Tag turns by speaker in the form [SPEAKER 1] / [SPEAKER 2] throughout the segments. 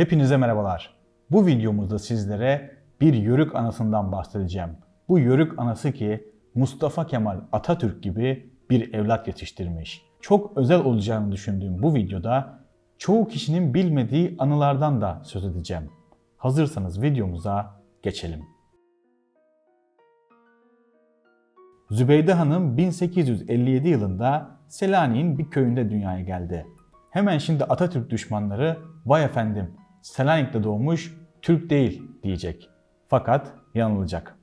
[SPEAKER 1] Hepinize merhabalar. Bu videomuzda sizlere bir yörük anasından bahsedeceğim. Bu yörük anası ki Mustafa Kemal Atatürk gibi bir evlat yetiştirmiş. Çok özel olacağını düşündüğüm bu videoda çoğu kişinin bilmediği anılardan da söz edeceğim. Hazırsanız videomuza geçelim. Zübeyde Hanım 1857 yılında Selanik'in bir köyünde dünyaya geldi. Hemen şimdi Atatürk düşmanları vay efendim Selanik'te doğmuş Türk değil diyecek. Fakat yanılacak.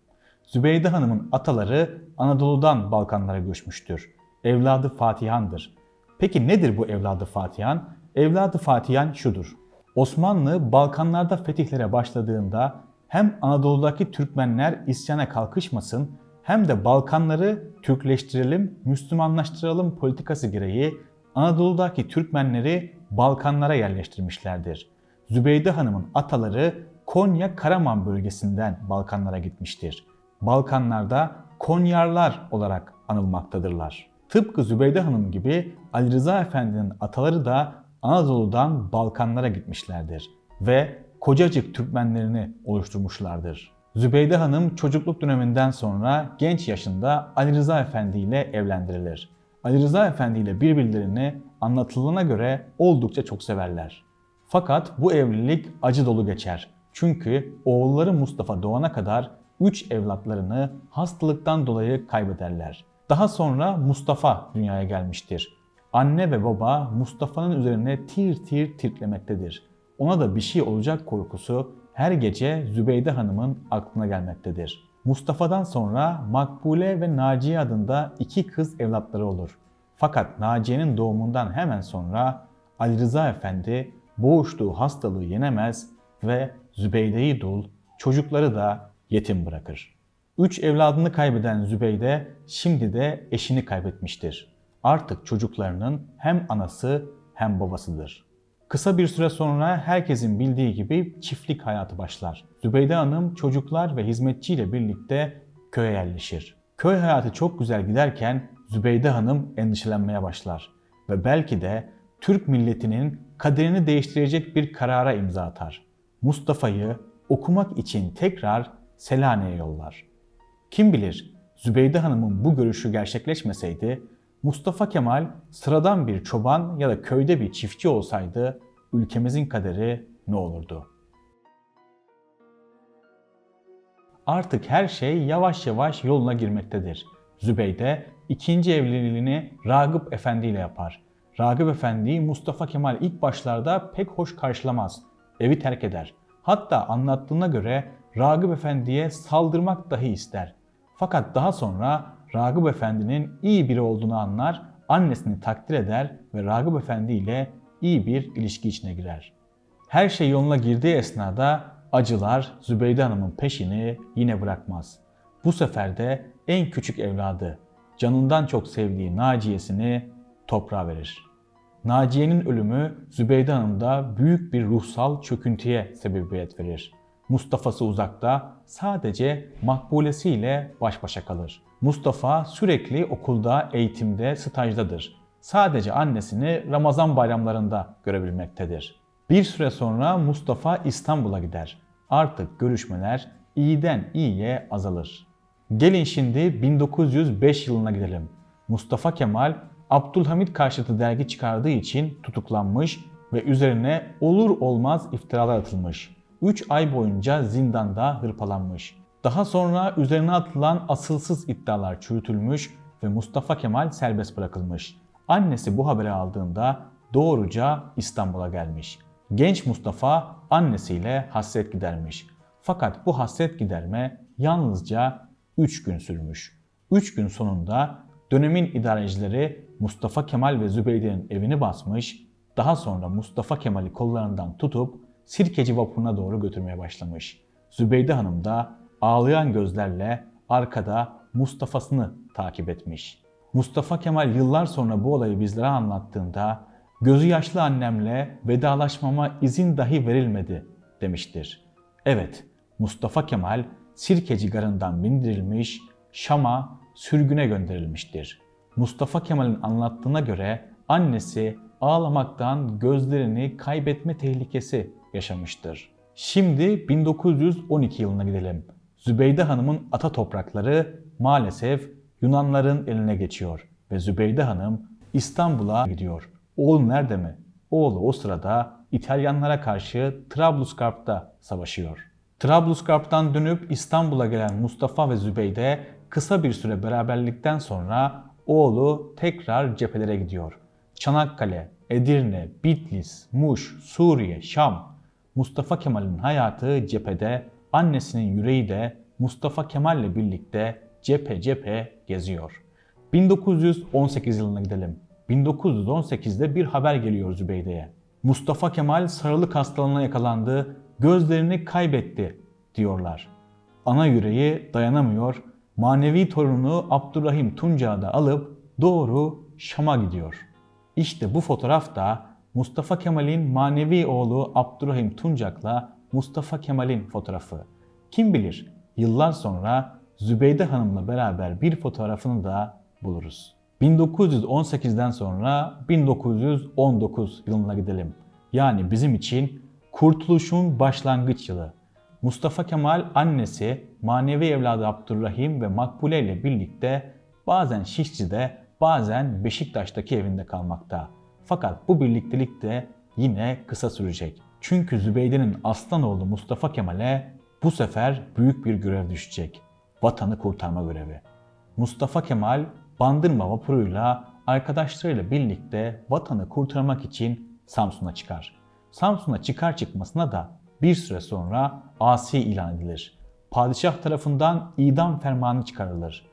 [SPEAKER 1] Zübeyde Hanım'ın ataları Anadolu'dan Balkanlara göçmüştür. Evladı Fatihan'dır. Peki nedir bu evladı Fatihan? Evladı Fatihan şudur. Osmanlı Balkanlarda fetihlere başladığında hem Anadolu'daki Türkmenler isyana kalkışmasın hem de Balkanları Türkleştirelim, Müslümanlaştıralım politikası gereği Anadolu'daki Türkmenleri Balkanlara yerleştirmişlerdir. Zübeyde Hanım'ın ataları Konya Karaman bölgesinden Balkanlara gitmiştir. Balkanlarda Konyarlar olarak anılmaktadırlar. Tıpkı Zübeyde Hanım gibi Ali Rıza Efendi'nin ataları da Anadolu'dan Balkanlara gitmişlerdir ve Kocacık Türkmenlerini oluşturmuşlardır. Zübeyde Hanım çocukluk döneminden sonra genç yaşında Ali Rıza Efendi ile evlendirilir. Ali Rıza Efendi ile birbirlerini anlatılana göre oldukça çok severler. Fakat bu evlilik acı dolu geçer. Çünkü oğulları Mustafa doğana kadar 3 evlatlarını hastalıktan dolayı kaybederler. Daha sonra Mustafa dünyaya gelmiştir. Anne ve baba Mustafa'nın üzerine tir tir titremektedir. Ona da bir şey olacak korkusu her gece Zübeyde Hanım'ın aklına gelmektedir. Mustafa'dan sonra Makbule ve Naciye adında iki kız evlatları olur. Fakat Naciye'nin doğumundan hemen sonra Ali Rıza Efendi boğuştuğu hastalığı yenemez ve Zübeyde'yi dul, çocukları da yetim bırakır. Üç evladını kaybeden Zübeyde şimdi de eşini kaybetmiştir. Artık çocuklarının hem anası hem babasıdır. Kısa bir süre sonra herkesin bildiği gibi çiftlik hayatı başlar. Zübeyde Hanım çocuklar ve hizmetçiyle birlikte köye yerleşir. Köy hayatı çok güzel giderken Zübeyde Hanım endişelenmeye başlar ve belki de Türk milletinin kaderini değiştirecek bir karara imza atar. Mustafa'yı okumak için tekrar Selanik'e yollar. Kim bilir Zübeyde Hanım'ın bu görüşü gerçekleşmeseydi Mustafa Kemal sıradan bir çoban ya da köyde bir çiftçi olsaydı ülkemizin kaderi ne olurdu? Artık her şey yavaş yavaş yoluna girmektedir. Zübeyde ikinci evliliğini Ragıp Efendi ile yapar. Ragıp Efendi Mustafa Kemal ilk başlarda pek hoş karşılamaz. Evi terk eder. Hatta anlattığına göre Ragıp Efendi'ye saldırmak dahi ister. Fakat daha sonra Ragıp Efendi'nin iyi biri olduğunu anlar, annesini takdir eder ve Ragıp Efendi ile iyi bir ilişki içine girer. Her şey yoluna girdiği esnada acılar Zübeyde Hanım'ın peşini yine bırakmaz. Bu sefer de en küçük evladı, canından çok sevdiği Naciye'sini toprağa verir. Naciye'nin ölümü Zübeyde Hanım'da büyük bir ruhsal çöküntüye sebebiyet verir. Mustafa'sı uzakta, sadece makbulesiyle baş başa kalır. Mustafa sürekli okulda, eğitimde, stajdadır. Sadece annesini Ramazan bayramlarında görebilmektedir. Bir süre sonra Mustafa İstanbul'a gider. Artık görüşmeler iyiden iyiye azalır. Gelin şimdi 1905 yılına gidelim. Mustafa Kemal Abdülhamit karşıtı dergi çıkardığı için tutuklanmış ve üzerine olur olmaz iftiralar atılmış. 3 ay boyunca zindanda hırpalanmış. Daha sonra üzerine atılan asılsız iddialar çürütülmüş ve Mustafa Kemal serbest bırakılmış. Annesi bu haberi aldığında doğruca İstanbul'a gelmiş. Genç Mustafa annesiyle hasret gidermiş. Fakat bu hasret giderme yalnızca 3 gün sürmüş. 3 gün sonunda dönemin idarecileri Mustafa Kemal ve Zübeyde'nin evini basmış, daha sonra Mustafa Kemal'i kollarından tutup Sirkeci vapuruna doğru götürmeye başlamış. Zübeyde Hanım da ağlayan gözlerle arkada Mustafa'sını takip etmiş. Mustafa Kemal yıllar sonra bu olayı bizlere anlattığında gözü yaşlı annemle vedalaşmama izin dahi verilmedi demiştir. Evet, Mustafa Kemal Sirkeci garından bindirilmiş, Şam'a sürgüne gönderilmiştir. Mustafa Kemal'in anlattığına göre annesi ağlamaktan gözlerini kaybetme tehlikesi yaşamıştır. Şimdi 1912 yılına gidelim. Zübeyde Hanım'ın ata toprakları maalesef Yunanların eline geçiyor ve Zübeyde Hanım İstanbul'a gidiyor. Oğlu nerede mi? Oğlu o sırada İtalyanlara karşı Trablusgarp'ta savaşıyor. Trablusgarp'tan dönüp İstanbul'a gelen Mustafa ve Zübeyde kısa bir süre beraberlikten sonra oğlu tekrar cephelere gidiyor. Çanakkale, Edirne, Bitlis, Muş, Suriye, Şam. Mustafa Kemal'in hayatı cephede, annesinin yüreği de Mustafa Kemal'le birlikte cephe cephe geziyor. 1918 yılına gidelim. 1918'de bir haber geliyor Zübeyde'ye. Mustafa Kemal sarılık hastalığına yakalandı, gözlerini kaybetti diyorlar. Ana yüreği dayanamıyor, manevi torunu Abdurrahim Tuncağı da alıp doğru Şam'a gidiyor. İşte bu fotoğraf da Mustafa Kemal'in manevi oğlu Abdurrahim Tuncak'la Mustafa Kemal'in fotoğrafı. Kim bilir yıllar sonra Zübeyde Hanım'la beraber bir fotoğrafını da buluruz. 1918'den sonra 1919 yılına gidelim. Yani bizim için kurtuluşun başlangıç yılı. Mustafa Kemal annesi, manevi evladı Abdurrahim ve Makbule ile birlikte bazen Şişli'de, bazen Beşiktaş'taki evinde kalmakta. Fakat bu birliktelik de yine kısa sürecek. Çünkü Zübeyde'nin aslan oğlu Mustafa Kemal'e bu sefer büyük bir görev düşecek. Vatanı kurtarma görevi. Mustafa Kemal bandırma vapuruyla arkadaşlarıyla birlikte vatanı kurtarmak için Samsun'a çıkar. Samsun'a çıkar çıkmasına da bir süre sonra asi ilan edilir. Padişah tarafından idam fermanı çıkarılır.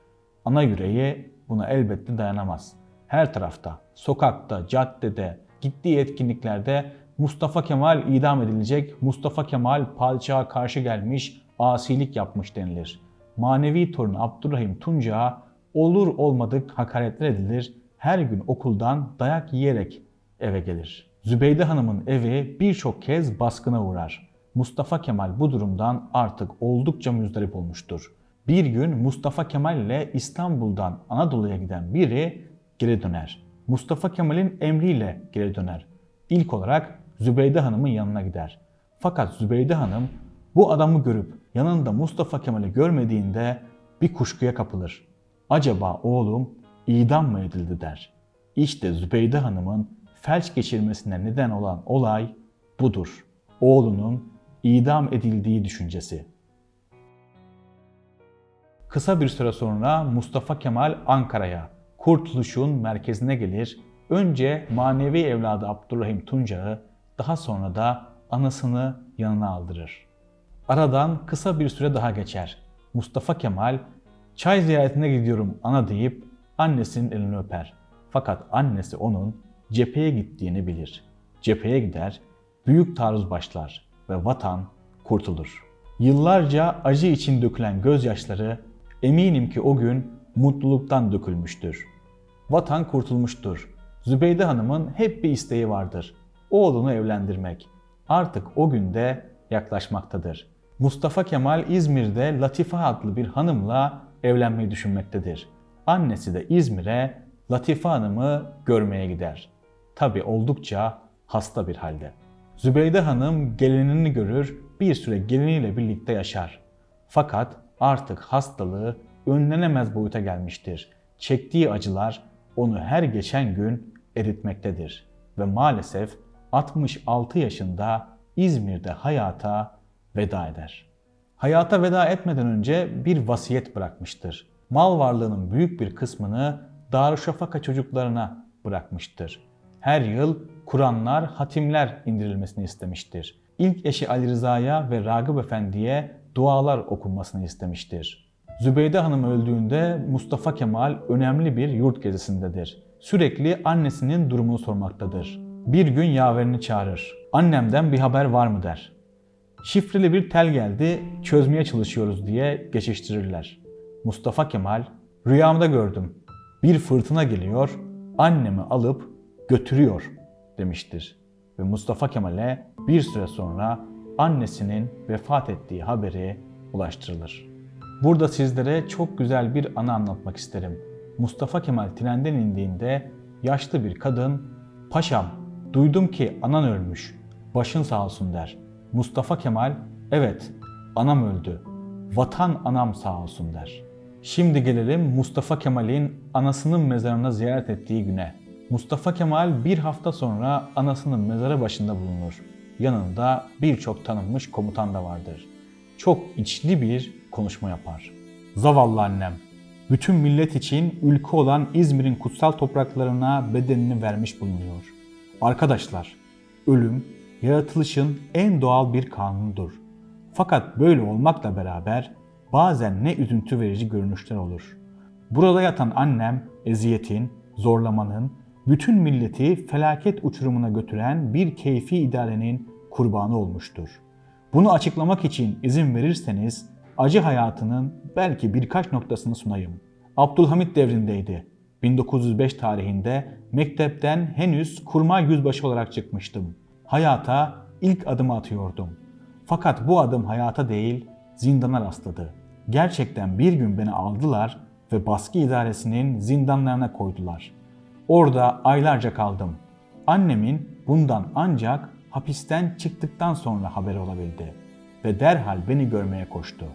[SPEAKER 1] Ana yüreği buna elbette dayanamaz. Her tarafta, sokakta, caddede, gittiği etkinliklerde Mustafa Kemal idam edilecek, Mustafa Kemal padişaha karşı gelmiş, asilik yapmış denilir. Manevi torunu Abdurrahim Tunca'a olur olmadık hakaretler edilir, her gün okuldan dayak yiyerek eve gelir. Zübeyde Hanım'ın evi birçok kez baskına uğrar. Mustafa Kemal bu durumdan artık oldukça müzdarip olmuştur. Bir gün Mustafa Kemal ile İstanbul'dan Anadolu'ya giden biri geri döner. Mustafa Kemal'in emriyle geri döner. İlk olarak Zübeyde Hanım'ın yanına gider. Fakat Zübeyde Hanım bu adamı görüp yanında Mustafa Kemal'i görmediğinde bir kuşkuya kapılır. Acaba oğlum idam mı edildi der. İşte Zübeyde Hanım'ın felç geçirmesine neden olan olay budur. Oğlunun idam edildiği düşüncesi. Kısa bir süre sonra Mustafa Kemal Ankara'ya, Kurtuluş'un merkezine gelir. Önce manevi evladı Abdurrahim Tuncağı, daha sonra da anasını yanına aldırır. Aradan kısa bir süre daha geçer. Mustafa Kemal, çay ziyaretine gidiyorum ana deyip annesinin elini öper. Fakat annesi onun cepheye gittiğini bilir. Cepheye gider, büyük taarruz başlar ve vatan kurtulur. Yıllarca acı için dökülen gözyaşları eminim ki o gün mutluluktan dökülmüştür. Vatan kurtulmuştur. Zübeyde Hanım'ın hep bir isteği vardır. Oğlunu evlendirmek. Artık o günde yaklaşmaktadır. Mustafa Kemal İzmir'de Latife adlı bir hanımla evlenmeyi düşünmektedir. Annesi de İzmir'e Latife Hanım'ı görmeye gider. Tabi oldukça hasta bir halde. Zübeyde Hanım gelinini görür, bir süre geliniyle birlikte yaşar. Fakat artık hastalığı önlenemez boyuta gelmiştir. Çektiği acılar onu her geçen gün eritmektedir ve maalesef 66 yaşında İzmir'de hayata veda eder. Hayata veda etmeden önce bir vasiyet bırakmıştır. Mal varlığının büyük bir kısmını Darüşşafaka çocuklarına bırakmıştır. Her yıl Kur'anlar, hatimler indirilmesini istemiştir. İlk eşi Ali Rıza'ya ve Ragıp Efendi'ye dualar okunmasını istemiştir. Zübeyde Hanım öldüğünde Mustafa Kemal önemli bir yurt gezisindedir. Sürekli annesinin durumunu sormaktadır. Bir gün yaverini çağırır. Annemden bir haber var mı der. Şifreli bir tel geldi, çözmeye çalışıyoruz diye geçiştirirler. Mustafa Kemal, rüyamda gördüm. Bir fırtına geliyor, annemi alıp götürüyor demiştir. Ve Mustafa Kemal'e bir süre sonra annesinin vefat ettiği haberi ulaştırılır. Burada sizlere çok güzel bir anı anlatmak isterim. Mustafa Kemal trenden indiğinde yaşlı bir kadın "Paşam, duydum ki anan ölmüş. Başın sağ olsun." der. Mustafa Kemal, evet anam öldü, vatan anam sağ olsun der. Şimdi gelelim Mustafa Kemal'in anasının mezarını ziyaret ettiği güne. Mustafa Kemal bir hafta sonra anasının mezarı başında bulunur. Yanında birçok tanınmış komutan da vardır. Çok içli bir konuşma yapar. Zavallı annem, bütün millet için ülke olan İzmir'in kutsal topraklarına bedenini vermiş bulunuyor. Arkadaşlar, ölüm yaratılışın en doğal bir kanunudur. Fakat böyle olmakla beraber bazen ne üzüntü verici görünüşler olur. Burada yatan annem eziyetin, zorlamanın, bütün milleti felaket uçurumuna götüren bir keyfi idarenin kurbanı olmuştur. Bunu açıklamak için izin verirseniz acı hayatının belki birkaç noktasını sunayım. Abdülhamit devrindeydi. 1905 tarihinde mektepten henüz kurmay yüzbaşı olarak çıkmıştım. Hayata ilk adımı atıyordum. Fakat bu adım hayata değil, zindana rastladı. Gerçekten bir gün beni aldılar ve baskı idaresinin zindanlarına koydular. Orada aylarca kaldım. Annemin bundan ancak hapisten çıktıktan sonra haberi olabildi ve derhal beni görmeye koştu.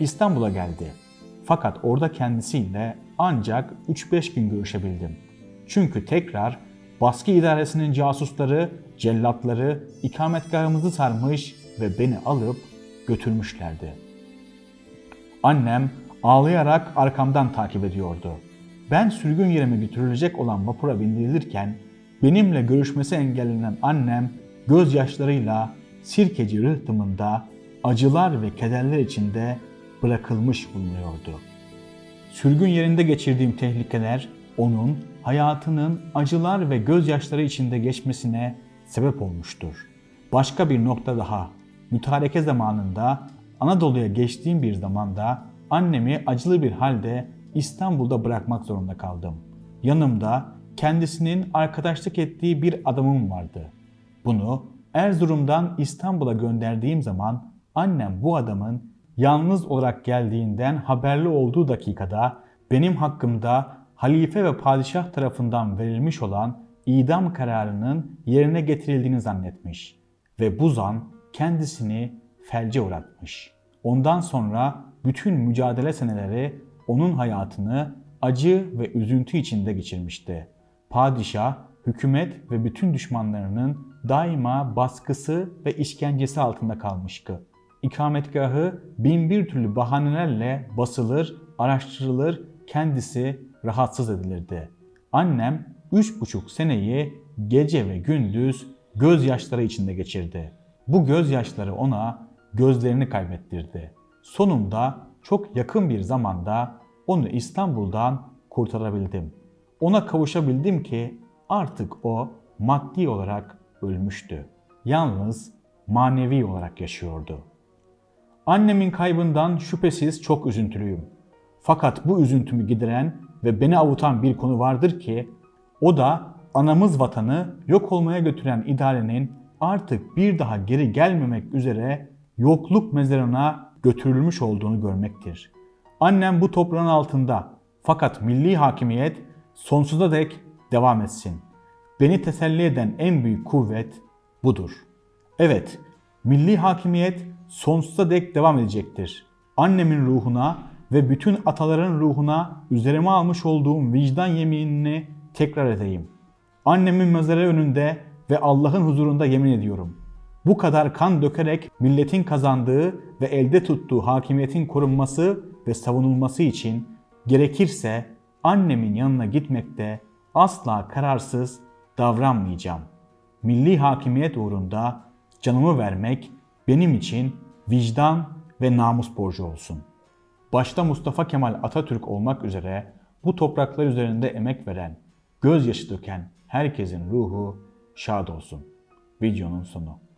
[SPEAKER 1] İstanbul'a geldi. Fakat orada kendisiyle ancak 3-5 gün görüşebildim. Çünkü tekrar baskı idaresinin casusları, cellatları ikametgahımızı sarmış ve beni alıp götürmüşlerdi. Annem ağlayarak arkamdan takip ediyordu. Ben sürgün yerime götürülecek olan vapura bindirilirken benimle görüşmesi engellenen annem gözyaşlarıyla sirkeci rıhtımında acılar ve kederler içinde bırakılmış bulunuyordu. Sürgün yerinde geçirdiğim tehlikeler onun hayatının acılar ve gözyaşları içinde geçmesine sebep olmuştur. Başka bir nokta daha. Mütareke zamanında Anadolu'ya geçtiğim bir zamanda annemi acılı bir halde İstanbul'da bırakmak zorunda kaldım. Yanımda kendisinin arkadaşlık ettiği bir adamım vardı. Bunu Erzurum'dan İstanbul'a gönderdiğim zaman annem bu adamın yalnız olarak geldiğinden haberli olduğu dakikada benim hakkımda halife ve padişah tarafından verilmiş olan idam kararının yerine getirildiğini zannetmiş ve bu zan kendisini felce uğratmış. Ondan sonra bütün mücadele seneleri onun hayatını acı ve üzüntü içinde geçirmişti. Padişah, hükümet ve bütün düşmanlarının daima baskısı ve işkencesi altında kalmıştı. İkametgahı bin bir türlü bahanelerle basılır, araştırılır, kendisi rahatsız edilirdi. Annem üç buçuk seneyi gece ve gündüz gözyaşları içinde geçirdi. Bu gözyaşları ona gözlerini kaybettirdi. Sonunda çok yakın bir zamanda onu İstanbul'dan kurtarabildim. Ona kavuşabildim ki artık o maddi olarak ölmüştü. Yalnız manevi olarak yaşıyordu. Annemin kaybından şüphesiz çok üzüntülüyüm. Fakat bu üzüntümü gideren ve beni avutan bir konu vardır ki o da anamız vatanı yok olmaya götüren idarenin artık bir daha geri gelmemek üzere yokluk mezarına götürülmüş olduğunu görmektir. Annem bu toprağın altında fakat milli hakimiyet sonsuza dek devam etsin. Beni teselli eden en büyük kuvvet budur. Evet, milli hakimiyet sonsuza dek devam edecektir. Annemin ruhuna ve bütün ataların ruhuna üzerime almış olduğum vicdan yeminini tekrar edeyim. Annemin mezarı önünde ve Allah'ın huzurunda yemin ediyorum. Bu kadar kan dökerek milletin kazandığı ve elde tuttuğu hakimiyetin korunması ve savunulması için gerekirse annemin yanına gitmekte asla kararsız davranmayacağım. Milli hakimiyet uğrunda canımı vermek benim için vicdan ve namus borcu olsun. Başta Mustafa Kemal Atatürk olmak üzere bu topraklar üzerinde emek veren, gözyaşı döken herkesin ruhu şad olsun. Videonun sonu.